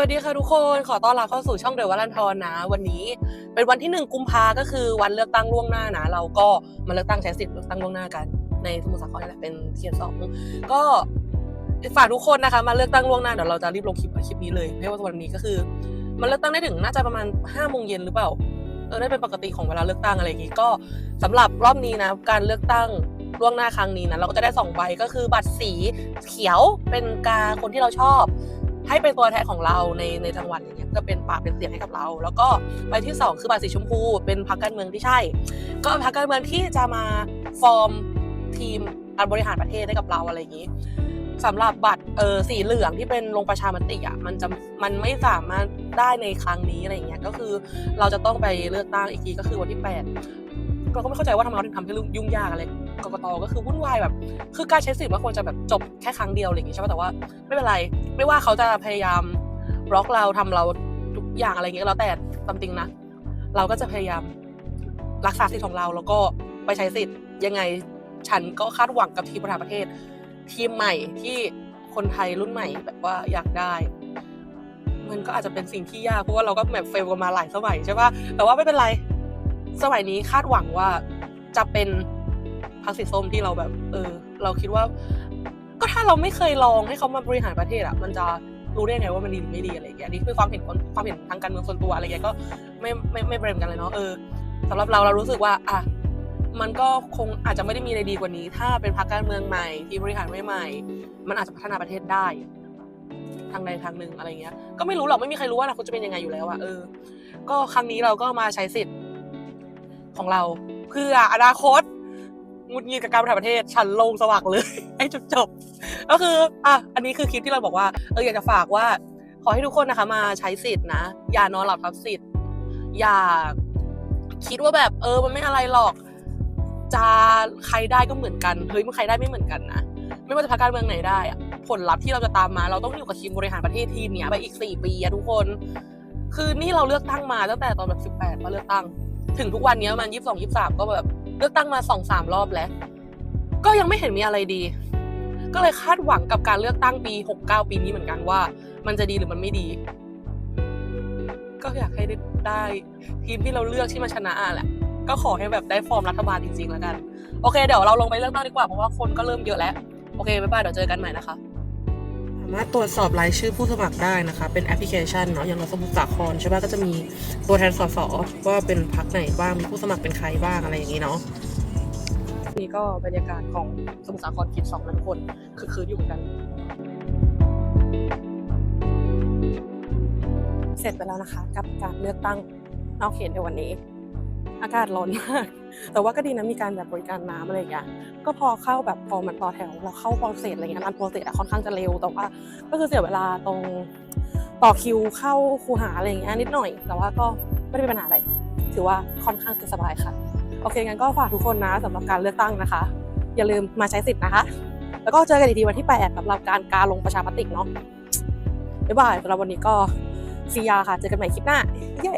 วัสดีค่ะทุกคนขอต้อนรับเข้าสู่ช่องเดอะวัลันทรนะ วันนี้เป็นวันที่หนึ่งกุมภาก็คือวันเลือกตั้งล่วงหน้านะ เราก็มาเลือกตั้งใช้สิทธิ์เลือกตั้งล่วงหน้ากัน ในสมุทรสาครนี่แหละเป็นเทียร์สองก็ฝากทุกคนนะคะ มาเลือกตั้งล่วงหน้าเดี๋ยวเราจะรีบลงคลิปคลิปนี้เลยเพราะว่าวันนี้ก็คือมันเลือกตั้งได้ถึงน่าจะประมาณห้าโมงเย็นหรือเปล่าเออได้เป็นปกติของเวลาเลือกตั้งอะไรอย่างงี้ก็สำหรับรอบนี้นะการเลือกตั้งล่วงหน้าครั้งนี้นะเราก็จะได้สองใบก็คือบัตรสีเขียวเป็นกาคนที่เราชอบ ให้เป็นตัวแทนของเราในในจังหวัดอย่างเงี้ยก็เป็นปากเป็นเสียงให้กับเรา แล้วก็ใบที่สองคือบัตรสีชมพู เป็นพรรคการเมืองที่ใช่ ก็พรรคการเมืองที่จะมาฟอร์มทีมการบริหารประเทศให้กับเราอะไรอย่างนี้สำหรับบัตรเออสีเหลืองที่เป็นลงประชามติอะมันจะมันไม่สามารถได้ในครั้งนี้อะไรอย่างเงี้ยก็คือเราจะต้องไปเลือกตั้งอีกทีก็คือวันที่แปดเราก็ไม่เข้าใจว่าทำไมเราถึงทำให้ยุ่งยากอะไร กกตก็คือวุ่นวายแบบคือการใช้สิทธิ์มันควรจะแบบจบแค่ครั้งเดียวอะไรอย่างงี้ใช่ไหมแต่ว่าไม่เป็นไร ไม่ว่าเขาจะพยายามบล็อกเราทำเราทุกอย่างอะไรอย่างเงี้ยแล้วแต่ตามจริงนะ เราก็จะพยายามรักษาสิทธิ์ของเราแล้วก็ไปใช้สิทธิ์ยังไงฉันก็คาดหวังกับทีมบริหารประเทศ ทีมใหม่ที่คนไทยรุ่นใหม่แบบว่าอยากได้ มันก็อาจจะเป็นสิ่งที่ยากเพราะว่าเราก็แบบเฟลกันมาหลายสมัยใช่ปะแต่ว่าไม่เป็นไรสมัยนี้คาดหวังว่าจะเป็น พรรคสีส้มที่เราแบบ เออ เราคิดว่า ก็ถ้าเราไม่เคยลองให้เขามาบริหารประเทศอะ มันจะรู้ได้ไงว่ามันดีหรือไม่ดีอะไรอย่างเงี้ยนนี้คือความเห็นคนความเห็นทางการเมืองส่วนตัวอะไรเงี้ยก็ไม่ไม่ไม่เบรมกันเลยเนาะเออสำหรับเราเรารู้สึกว่าอะมันก็คงอาจจะไม่ได้มีอะไรดีกว่านี้ ถ้าเป็นพรรคการเมืองใหม่ที่บริหารใหม่ๆมันอาจจะพัฒนาประเทศได้ ทางใดทางหนึ่งอะไรเงี้ย ก็ไม่รู้หรอกไม่มีใครรู้ว่าอนาคตจะเป็นยังไงอยู่แล้วอะเออ ก็ครั้งนี้เราก็มาใช้สิทธิ์ของเรา เพื่ออนาคต งุดงิดกับการบริหารประเทศ ฉันลงสวักเลยให้จบจบก็คืออะอันนี้คือคลิปที่เราบอกว่าเอออยากจะฝากว่า ขอให้ทุกคนนะคะ มาใช้สิทธิ์นะ อย่านอนหลับทับสิทธิ์ อย่าคิดว่าแบบ เออ มันไม่อะไรหรอก จะใครได้ก็เหมือนกันเฮ้ยมันใครได้ไม่เหมือนกันนะไม่ว่าจะพรรคการเมืองไหนได้อะผลลัพธ์ที่เราจะตามมา เราต้องอยู่กับทีมบริหารประเทศทีมเนี้ยไปอีกสี่ปีอะทุกคน คือนี่เราเลือกตั้งมาตั้งแต่ตอนแบบสิบแปดมาเลือกตั้ง ถึงทุกวันนี้ประมันยี่สิบสองยี่สิบสามก็แบบ เลือกตั้งมาสองสามรอบแล้ว ก็ยังไม่เห็นมีอะไรดี ก็เลยคาดหวังกับการเลือกตั้งปีหกเก้าปีนี้เหมือนกันว่า มันจะดีหรือมันไม่ดี ก็อยากให้ได้ไดทีมที่เราเลือกที่มาชนะอะแหละก็ขอให้แบบได้ฟอร์มรัฐบาลจริงๆแล้วกัน โอเค เดี๋ยวเราลงไปเลือกตั้งดีกว่าเพราะว่าคนก็เริ่มเยอะแล้ว โอเคบ๊ายบายเดี๋ยวเจอกันใหม่นะคะามารถตรวจสอบรายชื่อผู้สมัครได้นะคะ เป็นแอปพลิเคชันเนาะอย่างเราสมุทรสาครใช่ป่ะก็จะมีตัวแทนสสว่าเป็นพรรคไหนบ้างมีผู้สมัครเป็นใครบ้างอะไรอย่างนี้เนาะนี่ก็บรรยากาศของสมุทรสาครคิดสองนะทุกคนคือคืออยู่เหมือนกัน เสร็จไปแล้วนะคะ กับการเลือกตั้งนอกเขตในวันนี้ อากาศร้อนมาก แต่ว่าก็ดีนะมีการแบบบริการน้ำอะไรอย่างเงี้ยก็พอเข้าแบบพอมันต่อแถวเราเข้าโปรเซสอะไรเงี้ยรันโปรเซสอะค่อนข้างจะเร็วแต่ว่า ก็คือเสียเวลาตรงต่อคิวเข้าคูหาอะไรอย่างเงี้ยนิดหน่อย แต่ว่าก็ไม่ได้เป็นปัญหาอะไร ถือว่าค่อนข้างจะสบายค่ะ โอเคงั้นก็ฝากทุกคนนะสำหรับการเลือกตั้งนะคะ อย่าลืมมาใช้สิทธิ์นะคะ แล้วก็เจอกันอีกทีวันที่8สำหรับการการลงประชามติเนาะบ๊ายบายสำหรับวันนี้ก็ซียาค่ะ เจอกันใหม่คลิปหน้า เย้